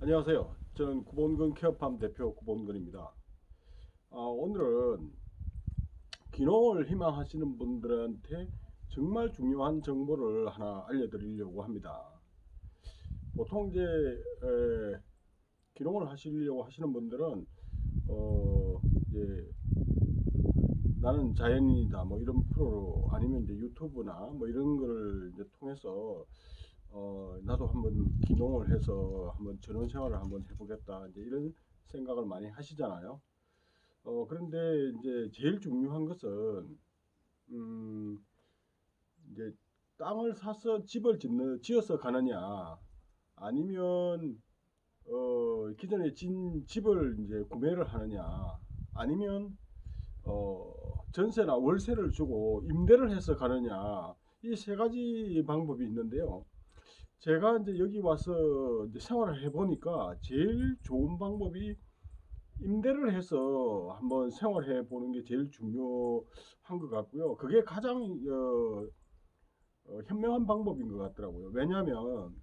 안녕하세요. 저는 구본근 케어팜 대표 구본근입니다. 아, 오늘은 귀농을 희망하시는 분들한테 정말 중요한 정보를 하나 알려드리려고 합니다. 보통 이제 에, 귀농을 하시려고 하시는 분들은 어, 이제 나는 자연인이다 뭐 이런 프로로 아니면 이제 유튜브나 뭐 이런 거를 이제 통해서 어, 나도 한번 기농을 해서 한번 전원 생활을 한번 해보겠다 이제 이런 생각을 많이 하시잖아요. 어, 그런데 이제 제일 중요한 것은 음, 이제 땅을 사서 집을 짓는 지어서 가느냐 아니면 어, 기존에 진 집을 이제 구매를 하느냐 아니면 어, 전세나 월세를 주고 임대를 해서 가느냐 이 세 가지 방법이 있는데요. 제가 이제 여기 와서 이제 생활을 해보니까 제일 좋은 방법이 임대를 해서 한번 생활해 보는 게 제일 중요한 것 같고요. 그게 가장 어, 어, 현명한 방법인 것 같더라고요. 왜냐하면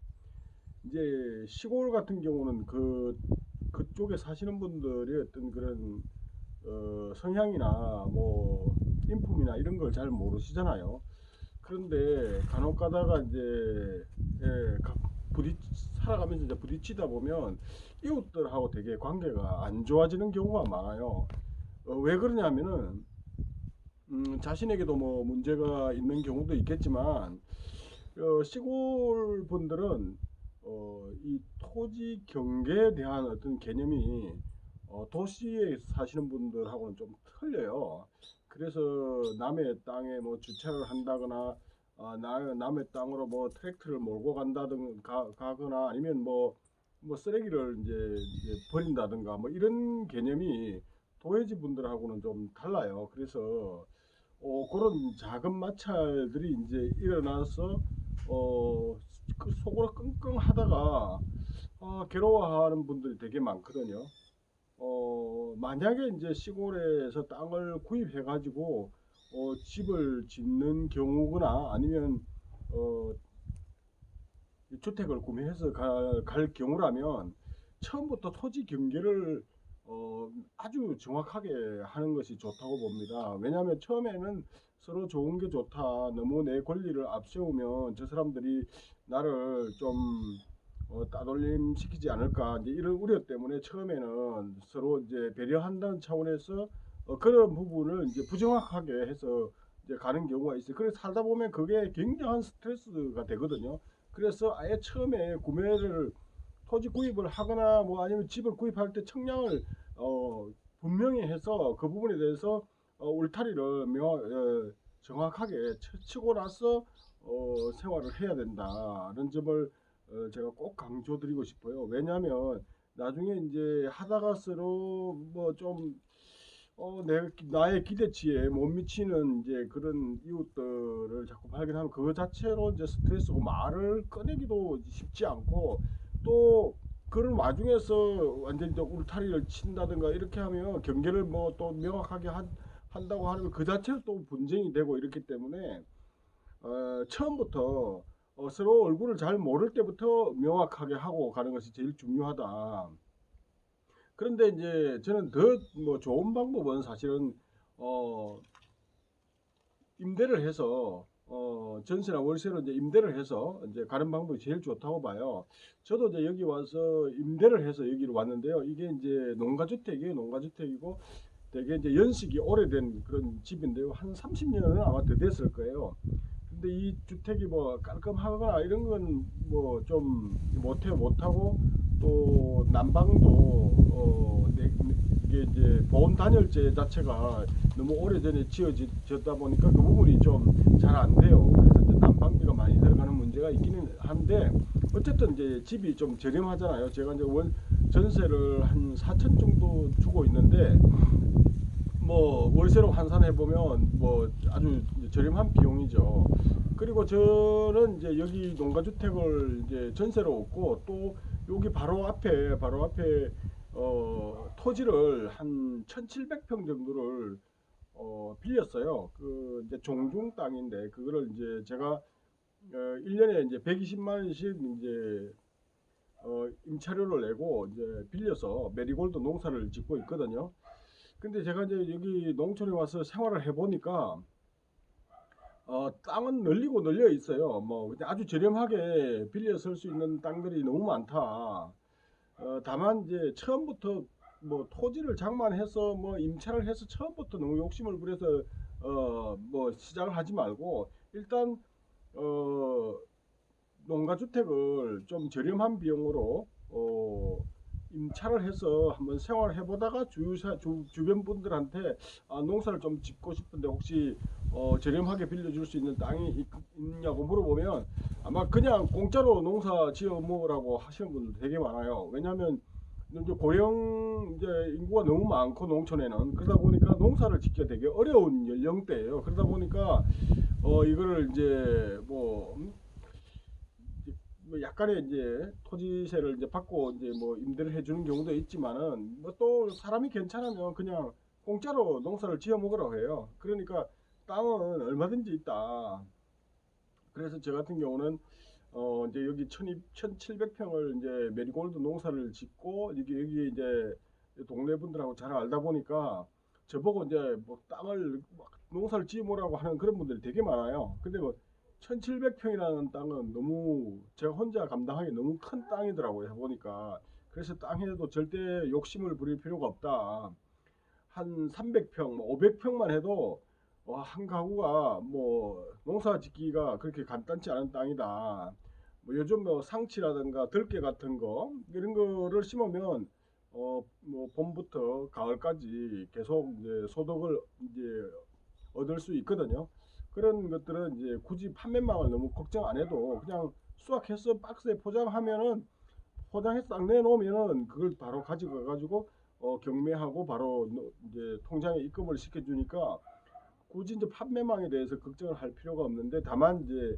이제 시골 같은 경우는 그 그쪽에 사시는 분들이 어떤 그런 어, 성향이나 뭐 인품이나 이런 걸 잘 모르시잖아요. 그런데 간혹 가다가 이제 예, 가- 부딪 살아가면서 이제 부딪히다 보면 이웃들하고 되게 관계가 안 좋아지는 경우가 많아요. 어, 왜 그러냐면은 음, 자신에게도 뭐 문제가 있는 경우도 있겠지만 어, 시골 분들은 어, 이 토지 경계에 대한 어떤 개념이 어, 도시에 사시는 분들하고는 좀 틀려요. 그래서 남의 땅에 뭐 주차를 한다거나 아, 나, 남의 땅으로 뭐 트랙터를 몰고 간다든 가, 가거나 아니면 뭐, 뭐 쓰레기를 이제, 이제 버린다든가 뭐 이런 개념이 도회지 분들하고는 좀 달라요. 그래서 어, 그런 작은 마찰들이 이제 일어나서 어, 그 속으로 끙끙 하다가 아, 괴로워하는 분들이 되게 많거든요. 어, 만약에 이제 시골에서 땅을 구입해 가지고 어, 집을 짓는 경우거나 아니면 어, 이 주택을 구매해서 갈, 갈 경우라면 처음부터 토지 경계를 어, 아주 정확하게 하는 것이 좋다고 봅니다. 왜냐하면 처음에는 서로 좋은 게 좋다. 너무 내 권리를 앞세우면 저 사람들이 나를 좀 어, 따돌림 시키지 않을까 이제 이런 우려 때문에 처음에는 서로 이제 배려한다는 차원에서 어, 그런 부분을 이제 부정확하게 해서 이제 가는 경우가 있어요. 그래서 살다 보면 그게 굉장한 스트레스가 되거든요. 그래서 아예 처음에 구매를 토지 구입을 하거나 뭐 아니면 집을 구입할 때 청량을 어, 분명히 해서 그 부분에 대해서 어, 울타리를 명, 어, 정확하게 쳐- 치고 나서 어, 생활을 해야 된다는 점을 어, 제가 꼭 강조드리고 싶어요. 왜냐하면 나중에 이제 하다가서로 뭐좀 어, 내, 나의 기대치에 못 미치는 이제 그런 이웃들을 자꾸 발견하면 그거 자체로 이제 스트레스고 말을 꺼내기도 쉽지 않고 또 그런 와중에서 완전 이제 울타리를 친다든가 이렇게 하면 경계를 뭐 또 명확하게 한, 한다고 하면 그 자체로 또 분쟁이 되고 이렇기 때문에 어, 처음부터 어, 서로 얼굴을 잘 모를 때부터 명확하게 하고 가는 것이 제일 중요하다. 그런데 이제 저는 더 뭐 좋은 방법은 사실은 어 임대를 해서 어 전세나 월세로 이제 임대를 해서 이제 가는 방법이 제일 좋다고 봐요. 저도 이제 여기 와서 임대를 해서 여기로 왔는데요. 이게 이제 농가주택이에요. 농가주택이고 되게 이제 연식이 오래된 그런 집인데요. 한 30년은 아마 더 됐을 거예요. 근데 이 주택이 뭐 깔끔하거나 이런 건 뭐 좀 못해 못하고 또 난방도 어 이게 이제 보온 단열재 자체가 너무 오래전에 지어졌다 보니까 그 부분이 좀 잘 안 돼요. 그래서 이제 난방비가 많이 들어가는 문제가 있기는 한데 어쨌든 이제 집이 좀 저렴하잖아요. 제가 이제 원 전세를 한 4천 정도 주고 있는데 뭐 월세로 환산해 보면 뭐 아주 저렴한 비용이죠. 그리고 저는 이제 여기 농가주택을 이제 전세로 얻고 또 여기 바로 앞에 바로 앞에 어 토지를 한 1,700평 정도를 어 빌렸어요. 그 이제 종중 땅인데 그거를 이제 제가 어 1년에 이제 120만 원씩 이제 어, 임차료를 내고 이제 빌려서 메리골드 농사를 짓고 있거든요. 근데 제가 이제 여기 농촌에 와서 생활을 해보니까 어, 땅은 널리고 널려 있어요. 뭐 아주 저렴하게 빌려 쓸 수 있는 땅들이 너무 많다. 어, 다만 이제 처음부터 뭐 토지를 장만해서 뭐 임차를 해서 처음부터 너무 욕심을 부려서 어, 뭐 시작을 하지 말고 일단 어, 농가 주택을 좀 저렴한 비용으로 어, 임차를 해서 한번 생활을 해보다가 주사, 주, 주변 분들한테 아, 농사를 좀 짓고 싶은데 혹시 어, 저렴하게 빌려줄 수 있는 땅이 있, 있냐고 물어보면 아마 그냥 공짜로 농사 지어 먹으라고 하시는 분들 되게 많아요. 왜냐하면 이제 고령 이제 인구가 너무 많고 농촌에는 그러다 보니까 농사를 짓기가 되게 어려운 연령대예요. 그러다 보니까 어 이거를 이제 뭐, 음? 뭐 약간의 이제 토지세를 이제 받고 이제 뭐 임대를 해주는 경우도 있지만은 뭐 또 사람이 괜찮으면 그냥 공짜로 농사를 지어 먹으라고 해요. 그러니까 땅은 얼마든지 있다. 그래서 저 같은 경우는 어 이제 여기 1,700평을 이제 메리골드 농사를 짓고 여기 여기 이제 동네 분들하고 잘 알다 보니까 저보고 이제 뭐 땅을 막 농사를 지으라고 하는 그런 분들이 되게 많아요. 근데 뭐 1,700평이라는 땅은 너무 제가 혼자 감당하기 너무 큰 땅이더라고요. 보니까 그래서 땅에도 절대 욕심을 부릴 필요가 없다. 한 300평, 500평만 해도 와, 한 가구가 뭐 농사 짓기가 그렇게 간단치 않은 땅이다. 뭐 요즘 뭐 상치라든가 들깨 같은 거 이런 거를 심으면 어 뭐 봄부터 가을까지 계속 이제 소득을 이제 얻을 수 있거든요. 그런 것들은 이제 굳이 판매망을 너무 걱정 안 해도 그냥 수확해서 박스에 포장하면은 포장해서 딱 내놓으면은 그걸 바로 가지고 가지고 어 경매하고 바로 노- 이제 통장에 입금을 시켜주니까 굳이 이제 판매망에 대해서 걱정을 할 필요가 없는데 다만 이제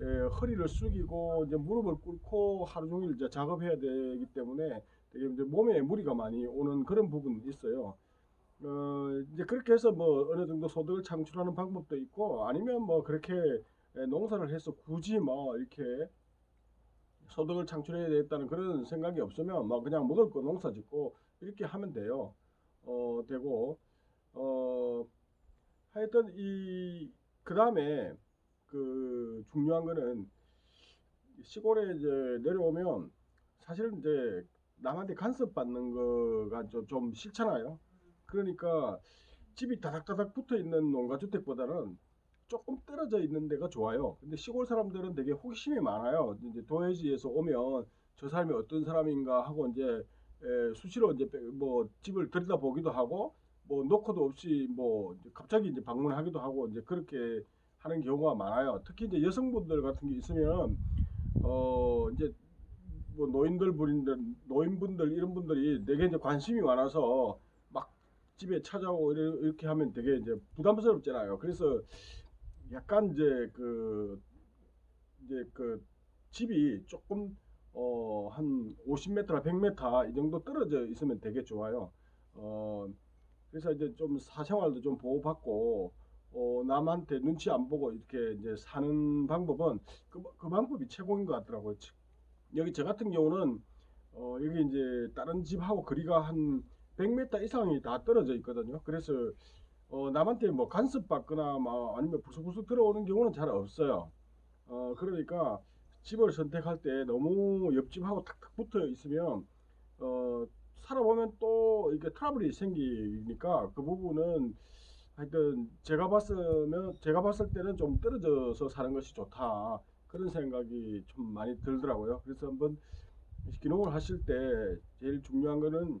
에, 허리를 숙이고 이제 무릎을 꿇고 하루 종일 이제 작업해야 되기 때문에 되게 이제 몸에 무리가 많이 오는 그런 부분이 있어요. 어, 이제 그렇게 해서 뭐 어느 정도 소득을 창출하는 방법도 있고 아니면 뭐 그렇게 에, 농사를 해서 굳이 뭐 이렇게 소득을 창출해야 되겠다는 그런 생각이 없으면 뭐 그냥 먹을 거 농사 짓고 이렇게 하면 돼요. 어, 되고 어, 하여튼 이 그다음에 그 중요한 거는 시골에 이제 내려오면 사실은 이제 남한테 간섭 받는 거가 좀, 좀 싫잖아요. 그러니까 집이 다닥다닥 붙어 있는 농가 주택보다는 조금 떨어져 있는 데가 좋아요. 근데 시골 사람들은 되게 호기심이 많아요. 이제 도해지에서 오면 저 사람이 어떤 사람인가 하고 이제 에, 수시로 이제 빼- 뭐 집을 들여다보기도 하고 뭐 노크도 없이 뭐 갑자기 이제 방문하기도 하고 이제 그렇게 하는 경우가 많아요. 특히 이제 여성분들 같은 게 있으면 어 이제 뭐 노인들 분들 노인분들 이런 분들이 되게 이제 관심이 많아서 막 집에 찾아오고 이렇게 하면 되게 이제 부담스럽잖아요. 그래서 약간 이제 그 이제 그 집이 조금 어 한 50m나 100m 이 정도 떨어져 있으면 되게 좋아요. 어 그래서 이제 좀 사생활도 좀 보호받고 어 남한테 눈치 안 보고 이렇게 이제 사는 방법은 그, 그 방법이 최고인 것 같더라고요. 치- 여기 저 같은 경우는 어 여기 이제 다른 집하고 거리가 한 100m 이상이 다 떨어져 있거든요. 그래서 어 남한테 뭐 간섭받거나 막 아니면 부수부수 들어오는 경우는 잘 없어요. 어 그러니까 집을 선택할 때 너무 옆집하고 탁탁 붙어 있으면 어 살아보면 또 이게 트러블이 생기니까 그 부분은 하여튼 제가 봤으면 제가 봤을 때는 좀 떨어져서 사는 것이 좋다 그런 생각이 좀 많이 들더라고요. 그래서 한번 기농을 하실 때 제일 중요한 거는 어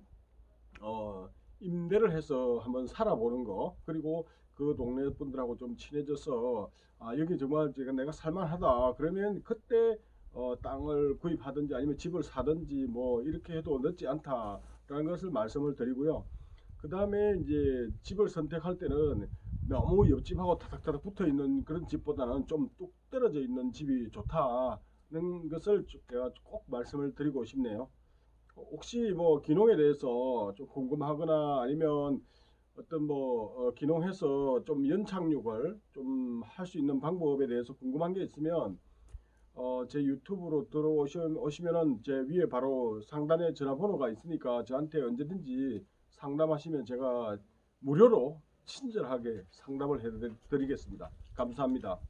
임대를 해서 한번 살아보는 거 그리고 그 동네 분들하고 좀 친해져서 아 여기 정말 제가 내가 살만하다 그러면 그때 어 땅을 구입하든지 아니면 집을 사든지 뭐 이렇게 해도 늦지 않다라는 것을 말씀을 드리고요. 그 다음에 이제 집을 선택할 때는 너무 옆집하고 다닥다닥 붙어 있는 그런 집보다는 좀 뚝 떨어져 있는 집이 좋다는 것을 제가 꼭 말씀을 드리고 싶네요. 어, 혹시 뭐 기농에 대해서 좀 궁금하거나 아니면 어떤 뭐 어, 기농해서 좀 연착륙을 좀 할 수 있는 방법에 대해서 궁금한 게 있으면 어, 제 유튜브로 들어오시면은 제 위에 바로 상단에 전화번호가 있으니까 저한테 언제든지 상담하시면 제가 무료로 친절하게 상담을 해드리겠습니다. 감사합니다.